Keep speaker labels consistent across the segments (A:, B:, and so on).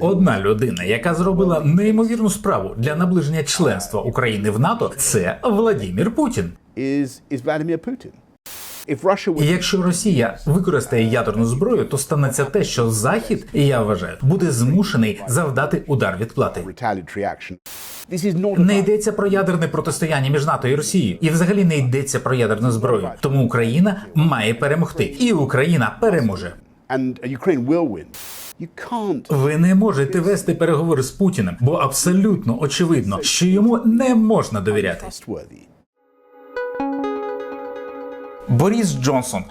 A: Одна людина, яка зробила неймовірну справу для наближення членства України в НАТО, це Владімір Путін. І якщо Росія використає ядерну зброю, то станеться те, що Захід, я вважаю, буде змушений завдати удар відплати. Не йдеться про ядерне протистояння між НАТО і Росією, і взагалі не йдеться про ядерну зброю. Тому Україна має перемогти, і Україна переможе. Ви не можете вести переговори з Путіним, бо абсолютно очевидно, що йому не можна довіряти. Борис Джонсон.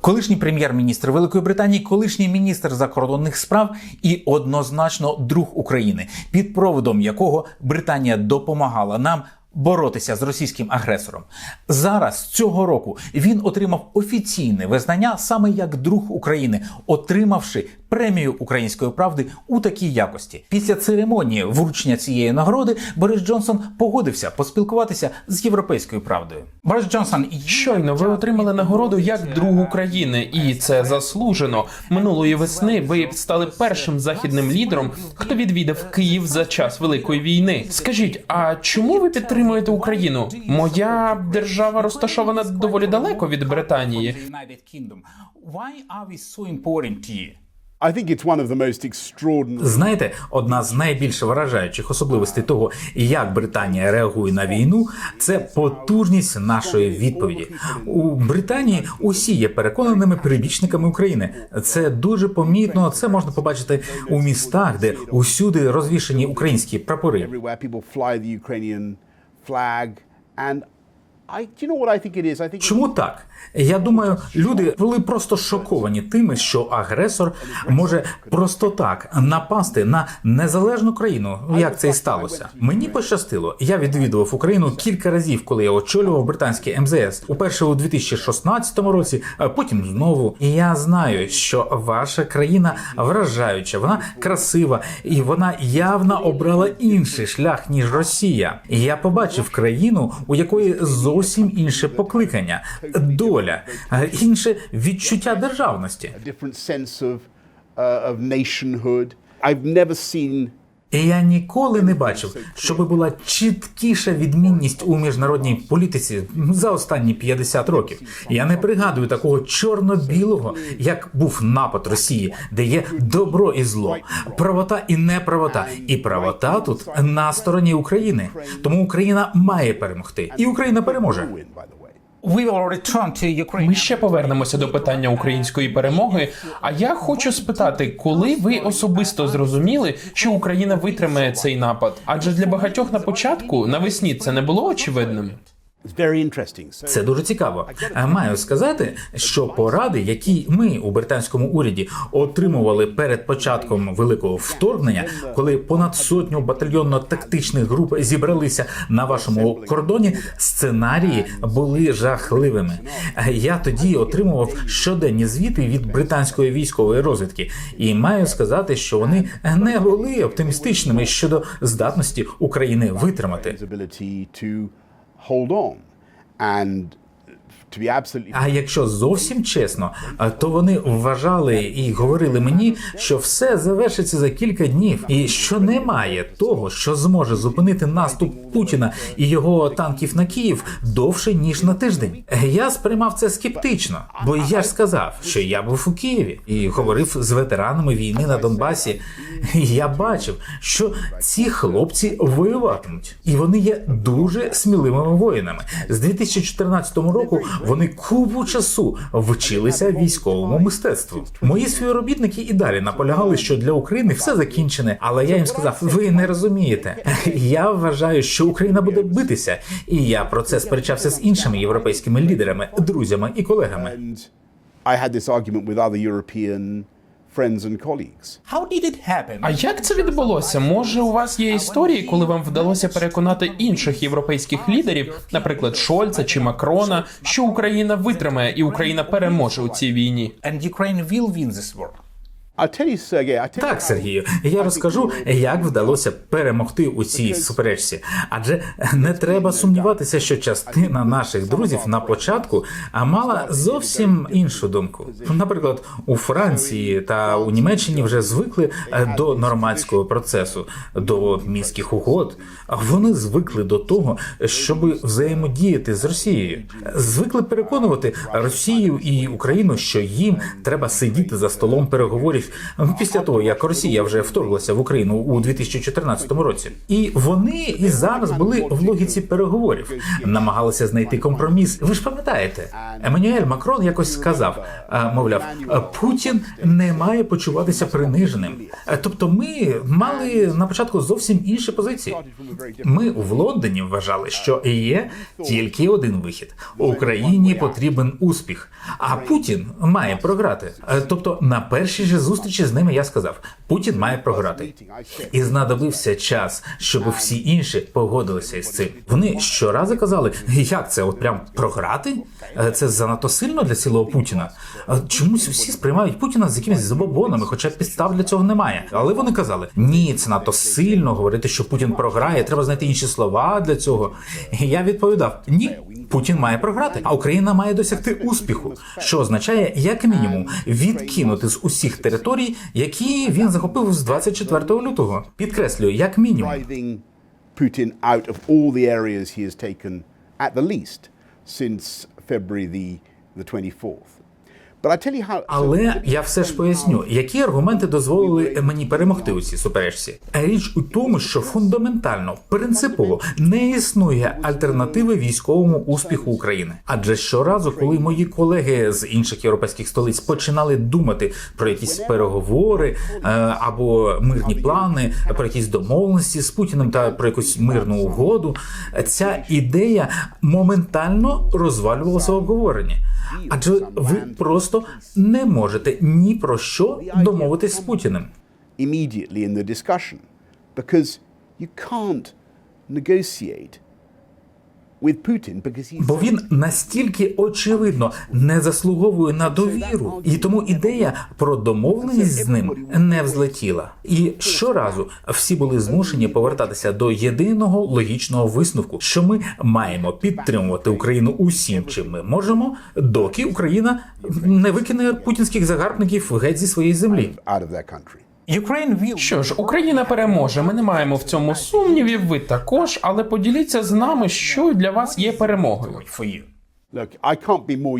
A: Колишній прем'єр-міністр Великої Британії, колишній міністр закордонних справ і однозначно друг України, під проводом якого Британія допомагала нам боротися з російським агресором. Зараз цього року він отримав офіційне визнання саме як друг України, отримавши премію української правди у такій якості. Після церемонії вручення цієї нагороди Борис Джонсон погодився поспілкуватися з європейською правдою. Борис Джонсон,
B: Щойно ви отримали нагороду як друг України, і це заслужено. Минулої весни ви стали першим західним лідером, хто відвідав Київ за час Великої війни. Скажіть, а чому ви підтримуєте Україну? Моя держава розташована доволі далеко від Британії.
A: Знаєте, одна з найбільш вражаючих особливостей того, як Британія реагує на війну, це потужність нашої відповіді. У Британії усі є переконаними прибічниками України. Це дуже помітно. Це можна побачити у містах, де усюди розвішені українські прапори.
C: flag and
A: Чому так? Я думаю, люди були просто шоковані тим, що агресор може просто так напасти на незалежну країну. Як це і сталося? Мені пощастило. Я відвідував Україну кілька разів, коли я очолював британське МЗС. Уперше у 2016 році, а потім знову. І я знаю, що ваша країна вражаюча, вона красива, і вона явно обрала інший шлях ніж Росія. І я побачив країну, у якої зовсім інше покликання, доля, е, інше відчуття державності.
C: uh. I've never seen
A: І я ніколи не бачив, щоб була чіткіша відмінність у міжнародній політиці за останні 50 років. Я не пригадую такого чорно-білого, як був напад Росії, де є добро і зло, правота і неправота. І правота тут на стороні України. Тому Україна має перемогти, і Україна переможе.
B: Ми ще повернемося до питання української перемоги. А я хочу спитати, коли ви особисто зрозуміли, що Україна витримає цей напад? Адже для багатьох на початку навесні це не було очевидним.
C: It's very
A: Це дуже цікаво. Маю сказати, що поради, які ми у британському уряді отримували перед початком великого вторгнення, коли понад сотню батальйонно-тактичних груп зібралися на вашому кордоні, сценарії були жахливими. Я тоді отримував щоденні звіти від британської військової розвідки, і маю сказати, що вони не були оптимістичними щодо здатності України витримати.
C: hold on. And
A: А якщо зовсім чесно, то вони вважали і говорили мені, що все завершиться за кілька днів, і що немає того, що зможе зупинити наступ Путіна і його танків на Київ довше ніж на тиждень. Я сприймав це скептично, бо я ж сказав, що я був у Києві і говорив з ветеранами війни на Донбасі. Я бачив, що ці хлопці воюватимуть, і вони є дуже сміливими воїнами. З 2014 року вони купу часу вчилися військовому мистецтву. Мої співробітники і далі наполягали, що для України все закінчене, але я їм сказав: ви не розумієте. Я вважаю, що Україна буде битися, і я про це сперечався з іншими європейськими лідерами, друзями і колегами.
C: I had this argument with other European friends and colleagues.
A: How did it happen?
B: А як це відбулося? Може, у вас є історії, коли вам вдалося переконати інших європейських лідерів, наприклад, Шольца чи Макрона, що Україна витримає і Україна переможе у цій війні?
A: And Ukraine will win this war. Так, Сергію, я розкажу, як вдалося перемогти у цій суперечці. Адже не треба сумніватися, що частина наших друзів на початку мала зовсім іншу думку. Наприклад, у Франції та у Німеччині вже звикли е, до нормандського процесу, до мінських угод. Вони звикли до того, щоб взаємодіяти з Росією. Звикли переконувати Росію і Україну, що їм треба сидіти за столом переговорів після того, як Росія вже вторглася в Україну у 2014 році. І вони і зараз були в логіці переговорів, намагалися знайти компроміс. Ви ж пам'ятаєте, Еммануель Макрон якось сказав, мовляв, Путін не має почуватися приниженим. Е, Тобто, ми мали на початку зовсім інші позиції. Ми в Лондоні вважали, що є тільки один вихід: Україні потрібен успіх, а Путін має програти. Е, Тобто, на першій же зустрічі з ними я сказав: Путін має програти. І знадобився час, щоб всі інші погодилися із цим. Вони щоразу казали, як це, от прям програти? Е, Це занадто сильно для цілого Путіна. Е, Чомусь всі сприймають Путіна з якимись забобонами, хоча підстав для цього немає. Але вони казали: ні, це надто сильно говорити, що Путін програє. Треба знайти інші слова для цього. І я відповідав: ні. Путін має програти, а Україна має досягти успіху, що означає, як мінімум, відкинути з усіх територій, які він захопив з 24 лютого. Підкреслюю, як мінімум.
C: Путін out of all the areas he has taken, at the least, since February the, the 24th.
A: Але я все ж поясню, які аргументи дозволили мені перемогти у цій суперечці. Річ у тому, що фундаментально, принципово не існує альтернативи військовому успіху України. Адже щоразу, коли мої колеги з інших європейських столиць починали думати про якісь переговори е, або мирні плани, про якісь домовленості з Путіним та про якусь мирну угоду, ця ідея моментально розвалювалася в обговоренні. Адже ви просто не можете ні про що домовитись з Путіним.
C: immediately in the discussion because you can't negotiate with Putin because he's.
A: Бо він настільки очевидно не заслуговує на довіру, і тому ідея про домовленість з ним не взлетіла. І щоразу всі були змушені повертатися до єдиного логічного висновку, що ми маємо підтримувати Україну усім, чим ми можемо, доки Україна не викине путінських загарбників геть зі своєї землі.
B: Що ж, Україна переможе. Ми не маємо в цьому сумнівів. Ви також, але поділіться з нами, що для вас є перемогою.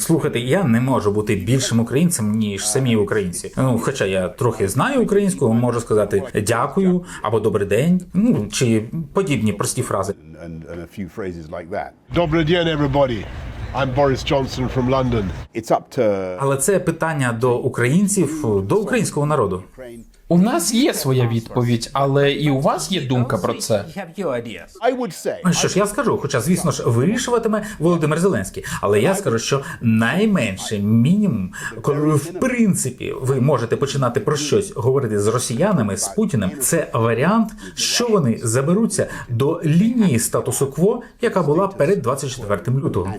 A: Слухайте, я не можу бути більшим українцем ніж самі українці. Ну, хоча я трохи знаю українську, можу сказати дякую або добрий день, ну чи подібні прості фрази.
D: Добрый день, everybody. I'm Boris Johnson from London.
C: It's up to
A: Але це питання до українців, до українського народу.
B: У нас є своя відповідь, але і у вас є думка про це.
A: Ну, Що ж я скажу? Хоча, звісно ж, вирішуватиме Володимир Зеленський. Але я скажу, що найменше мінімум, коли ви в принципі ви можете починати про щось говорити з росіянами з Путіним, це варіант, що вони заберуться до лінії статусу кво, яка була перед 24 лютого.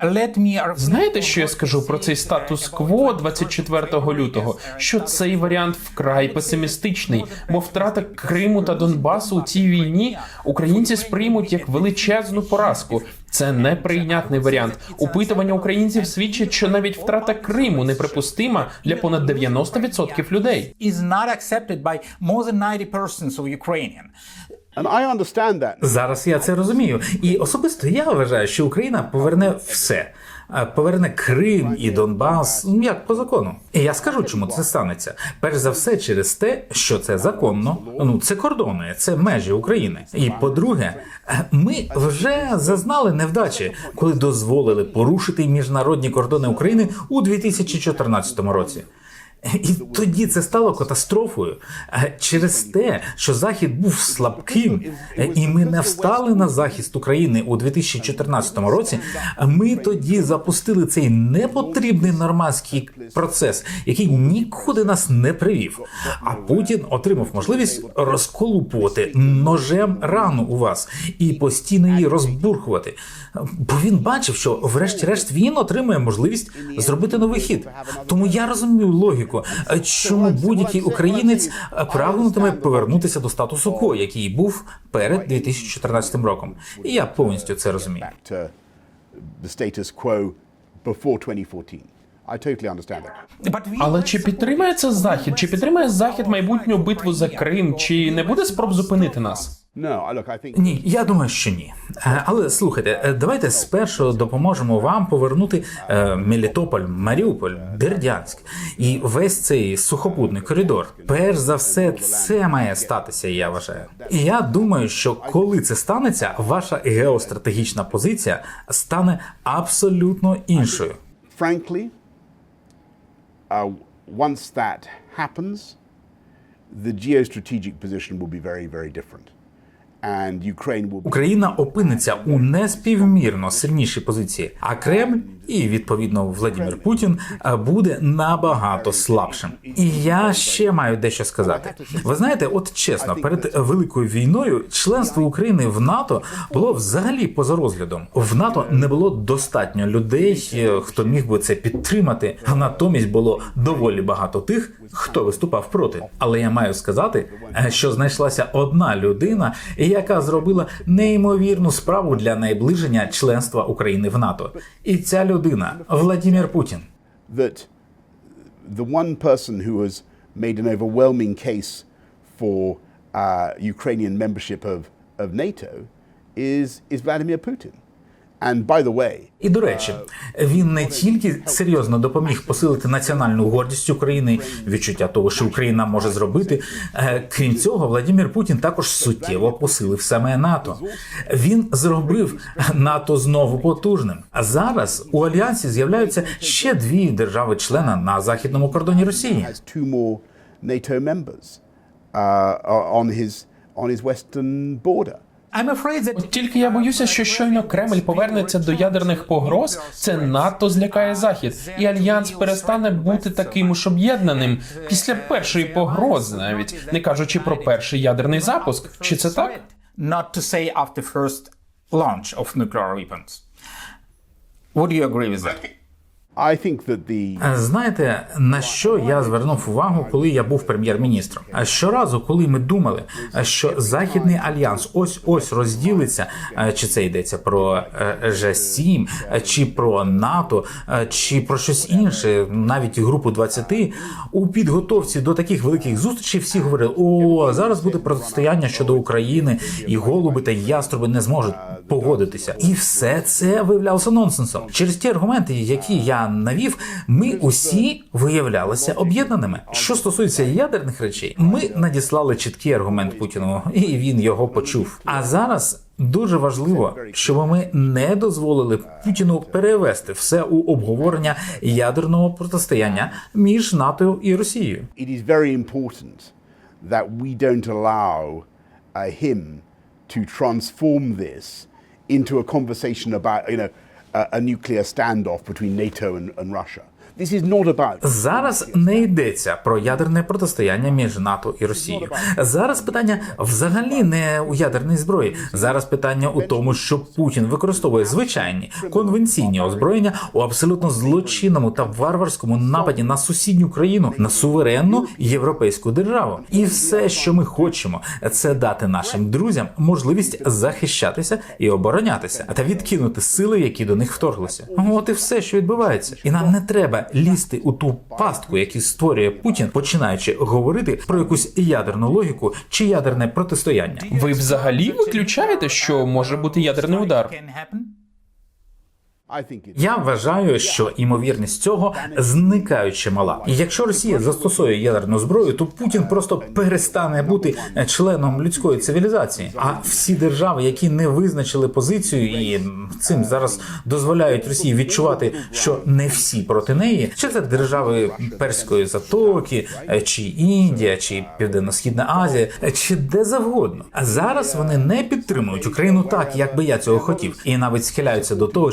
C: Anti February the 24th.
E: Let me
B: Знаєте, що я скажу про цей статус-кво 24 лютого? Що цей варіант вкрай песимістичний, бо втрата Криму та Донбасу у цій війні українці сприймуть як величезну поразку. Це неприйнятний варіант. Опитування українців свідчить, що навіть втрата Криму неприпустима для понад 90% людей.
E: Is not accepted by more than 90% of Ukrainian.
C: And I understand that.
A: Зараз я це розумію. І особисто я вважаю, що Україна поверне все. Поверне Крим і Донбас ну, як по закону. І я скажу, чому це станеться. Перш за все, через те, що це законно. Ну це кордони, це межі України. І по-друге, ми вже зазнали невдачі, коли дозволили порушити міжнародні кордони України у 2014 році. І тоді це стало катастрофою Е, через те, що Захід був слабким, е, і ми не встали на захист України у 2014 році. Ми тоді запустили цей непотрібний нормандський процес, який нікуди нас не привів. А Путін отримав можливість розколупувати ножем рану у вас і постійно її розбурхувати. Бо він бачив, що врешті-решт він отримує можливість зробити новий хід. Тому я розумію логіку, е, чому будь-який українець прагнутиме повернутися до статусу ко, який був перед 2014 роком. І я повністю це розумію.
C: back to the status quo before 2014. I totally understand that.
E: But we
B: Але чи підтримає це захід? Чи підтримає захід майбутню битву за Крим? Чи не буде спроб зупинити нас?
A: Ні, я думаю, що ні. Е, Але слухайте, е, давайте спершу допоможемо вам повернути е, Мелітополь, Маріуполь, Бердянськ і весь цей сухопутний коридор. Перш за все, це має статися, я вважаю. І я думаю, що коли це станеться, ваша геостратегічна позиція стане абсолютно іншою.
C: frankly, uh, once that happens, the geostrategic position will be very, very different. And Ukraine will be
A: Україна опиниться у неспівмірно сильнішій позиції, а Кремль і відповідно Владимир Путін е, буде набагато слабшим. І я ще маю дещо сказати. Ви знаєте, от чесно, перед великою війною членство України в НАТО було взагалі поза розглядом. В НАТО не було достатньо людей, е, хто міг би це підтримати. Натомість було доволі багато тих, хто виступав проти. Але я маю сказати, е, що знайшлася одна людина, яка зробила неймовірну справу для найближення членства України в НАТО. І ця людина Владимир Путін.
C: uh, Putin.
A: І до речі, він не тільки серйозно допоміг посилити національну гордість України, відчуття того, що Україна може зробити. Е, Крім цього, Владимир Путін також суттєво посилив саме НАТО. Він зробив НАТО знову потужним. А зараз у альянсі з'являються ще дві держави-члена на західному кордоні Росії.
C: uh, on, his, on his western border.
B: От тільки я боюся, що щойно Кремль повернеться до ядерних погроз, це надто злякає захід, і альянс перестане бути таким уж об'єднаним після першої погрози, навіть не кажучи про перший ядерний запуск. Чи це так?
E: not to say after first launch of nuclear weapons. Would you agree with that?
A: Знаєте, на що я звернув увагу, коли я був прем'єр-міністром? А Щоразу, коли ми думали, е, що західний альянс ось ось розділиться, е, чи це йдеться про е, Ж7, е, чи про НАТО, е, чи про щось інше, навіть групу 20, у підготовці до таких великих зустрічей всі говорили: о, зараз буде протистояння щодо України, і голуби та яструби не зможуть погодитися. І все це виявлялося нонсенсом. Через ті аргументи, які я навів, ми усі виявлялися об'єднаними. Що стосується ядерних речей, ми надіслали чіткий аргумент Путіну, і він його почув. А зараз. Дуже важливо, щоб ми не дозволили Путіну перевести все у обговорення ядерного протистояння між НАТО і Росією.
C: uh, to transform this into a conversation about you know a, nuclear standoff between NATO and, and Russia.
A: Зараз не йдеться про ядерне протистояння між НАТО і Росією. Зараз питання взагалі не у ядерній зброї. Зараз питання у тому, що Путін використовує звичайні конвенційні озброєння у абсолютно злочинному та варварському нападі на сусідню країну, на суверенну європейську державу. І все, що ми хочемо, це дати нашим друзям можливість захищатися і оборонятися, та відкинути сили, які до них вторглися. От і все, що відбувається, і нам не треба лізти у ту пастку, яку створює Путін, починаючи говорити про якусь ядерну логіку чи ядерне протистояння.
B: Ви взагалі виключаєте, що може бути ядерний удар?
E: Can happen?
C: I think it's
A: Я вважаю, що імовірність цього зникаюче мала. Якщо Росія застосує ядерну зброю, то Путін просто перестане бути членом людської цивілізації. А всі держави, які не визначили позицію і цим зараз дозволяють Росії відчувати, що не всі проти неї, чи це держави Перської затоки, чи Індія, чи Південно-Східна Азія, чи де завгодно. А зараз вони не підтримують Україну так, як би я цього хотів, і навіть схиляються до того,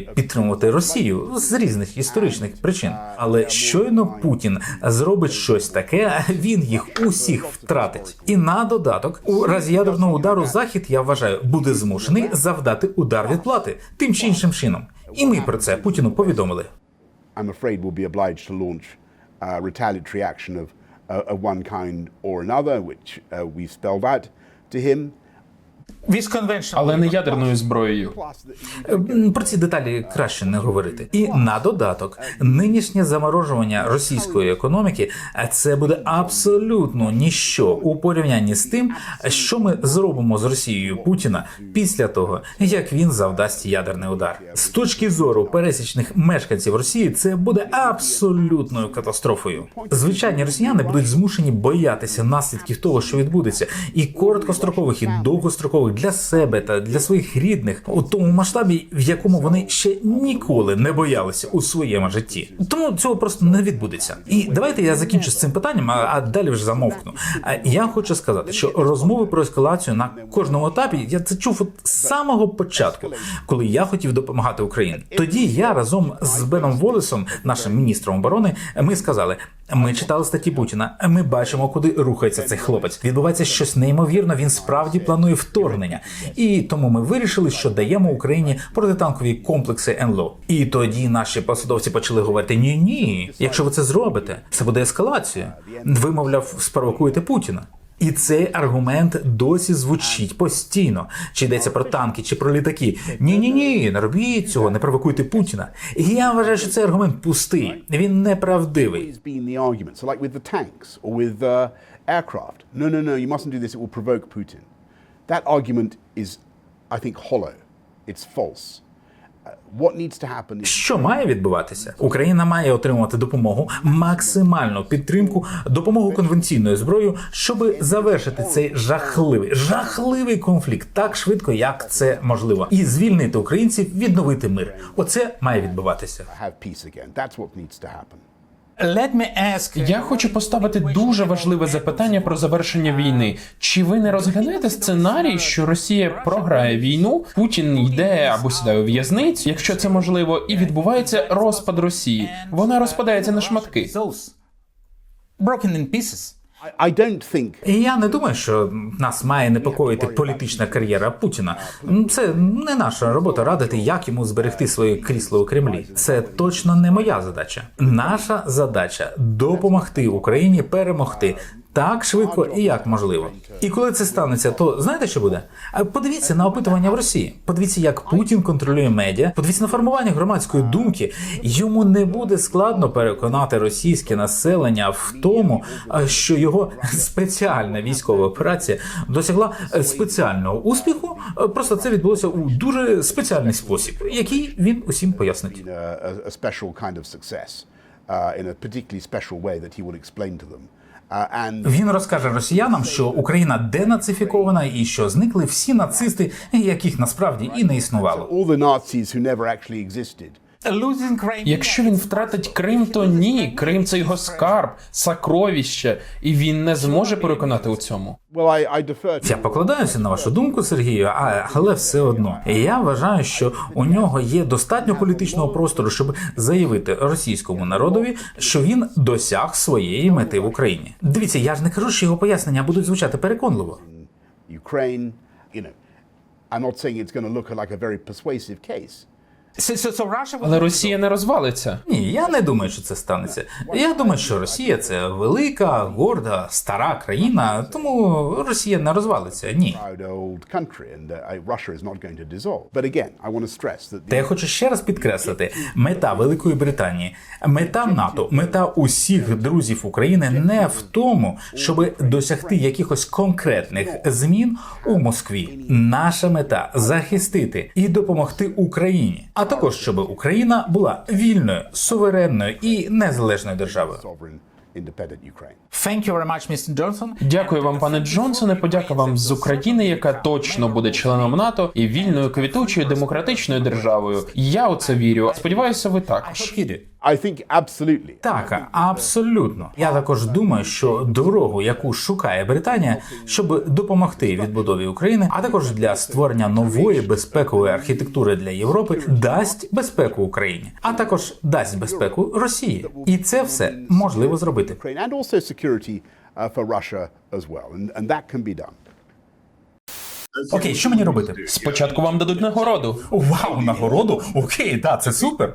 A: підтримувати Росію з різних історичних причин. Але щойно Путін зробить щось таке, він їх усіх втратить. І на додаток, у разі ядерного удару захід, я вважаю, буде змушений завдати удар відплати тим чи іншим чином. І ми про це Путіну повідомили.
C: Retaliatory action of, uh, of one kind or another, which uh, we've spelled out to him.
E: Conventional
B: Але не ядерною зброєю.
A: Про ці деталі краще не говорити. І на додаток, нинішнє заморожування російської економіки е, це буде абсолютно ніщо у порівнянні з тим, що ми зробимо з Росією Путіна після того, як він завдасть ядерний удар. З точки зору пересічних мешканців Росії, це буде абсолютною катастрофою. Звичайні росіяни будуть змушені боятися наслідків того, що відбудеться, і короткострокових, і довгострокових для себе та для своїх рідних у тому масштабі, в якому вони ще ніколи не боялися у своєму житті. Тому цього просто не відбудеться. І давайте я закінчу з цим питанням, а, а далі вже замовкну. Я хочу сказати, що розмови про ескалацію на кожному етапі я це чув от з самого початку, коли я хотів допомагати Україні. Тоді я разом з Беном Волесом, нашим міністром оборони, ми сказали. Ми читали статті Путіна. Ми бачимо, куди рухається цей хлопець. Відбувається щось неймовірно. Він справді планує вторгнення, і тому ми вирішили, що даємо Україні протитанкові комплекси НЛО. І тоді наші посадовці почали говорити: ні, ні, якщо ви це зробите, це буде ескалація. Вимовляв, спровокуєте Путіна. І цей аргумент досі звучить постійно. Чи йдеться про танки, чи про літаки? Ні, ні, ні, не робіть цього, не провокуйте Путіна. Я вважаю, що цей аргумент пустий. Він неправдивий.
C: Uh, no, no, no, you mustn't do this, it will provoke Putin. That argument is, I think, hollow. It's false. Uh, what needs to happen is
A: Що має відбуватися? Україна має отримувати допомогу, максимальну підтримку, допомогу конвенційною зброєю, щоб завершити цей жахливий, жахливий конфлікт так швидко, як це можливо, і звільнити українців, відновити мир. Оце має відбуватися.
B: Я хочу поставити дуже важливе запитання про завершення війни. Чи ви не розглядаєте сценарій, що Росія програє війну, Путін йде або сідає у в'язницю, якщо це можливо, і відбувається розпад Росії? Вона розпадається на шматки.
A: Я не думаю, що нас має непокоїти політична кар'єра Путіна. Це не наша робота радити, як йому зберегти своє крісло у Кремлі. Це точно не моя задача. Наша задача допомогти Україні перемогти. Так швидко і як можливо. І коли це станеться, то знаєте, що буде? Подивіться на опитування в Росії. Подивіться, як Путін контролює медіа. Подивіться на формування громадської думки. Йому не буде складно переконати російське населення в тому, що його спеціальна військова операція досягла е, спеціального успіху. Е, Просто це відбулося у дуже спеціальний спосіб, який він усім пояснить.
C: explain to them.
A: Він розкаже росіянам, що Україна денацифікована і що зникли всі нацисти, яких насправді і не існувало.
B: Якщо він втратить Крим, то ні. Крим це його скарб, сакровище, і він не зможе переконати у цьому.
A: Я покладаюся на вашу думку, Сергію, але все одно. Я вважаю, що у нього є достатньо політичного простору, щоб заявити російському народові, що він досяг своєї мети в Україні. Дивіться, я ж не кажу, що його пояснення будуть звучати переконливо.
C: Ukraine. You know, I'm not saying it's going to look like a very persuasive case.
B: Але Росія не розвалиться.
A: Ні, я не думаю, що це станеться. Я думаю, що Росія це велика, горда, стара країна, тому Росія не розвалиться. Ні.
C: uh,
A: Та я хочу ще раз підкреслити: мета Великої Британії, мета НАТО, мета усіх друзів України не в тому, щоб досягти якихось конкретних змін у Москві. Наша мета захистити і допомогти Україні. А а також щоб Україна була вільною, суверенною і незалежною державою.
E: Thank you very much, Mr. Johnson.
B: Дякую вам, пане Джонсоне. Подяка вам з України, яка точно буде членом НАТО і вільною квітучою демократичною державою. Я у це вірю. Сподіваюся, ви також.
A: Так, абсолютно. Я також думаю, що дорогу, яку шукає Британія, щоб допомогти відбудові України, а також для створення нової безпекової архітектури для Європи, дасть безпеку Україні, а також дасть безпеку Росії. І це все можливо зробити.
C: Uh.
A: Окей, що мені робити?
B: Спочатку вам дадуть нагороду.
A: Вау, нагороду? Окей, так, це супер.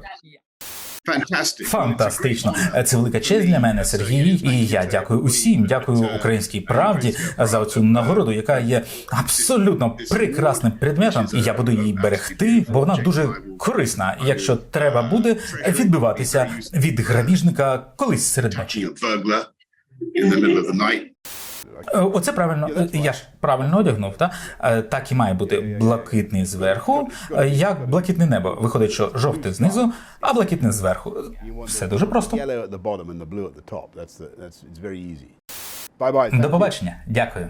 A: Фантастично. Це велика честь для мене, Сергій. І я дякую усім. Дякую українській правді за цю нагороду, яка є абсолютно прекрасним предметом. І я буду її берегти, бо вона дуже корисна, якщо треба буде відбиватися від грабіжника колись серед ночі. Оце правильно. Е, Я ж правильно одягнув, та Е, так і має бути блакитний зверху, е, як блакитне небо. Виходить, що жовте знизу, а блакитне зверху. Все дуже просто. До побачення. Дякую.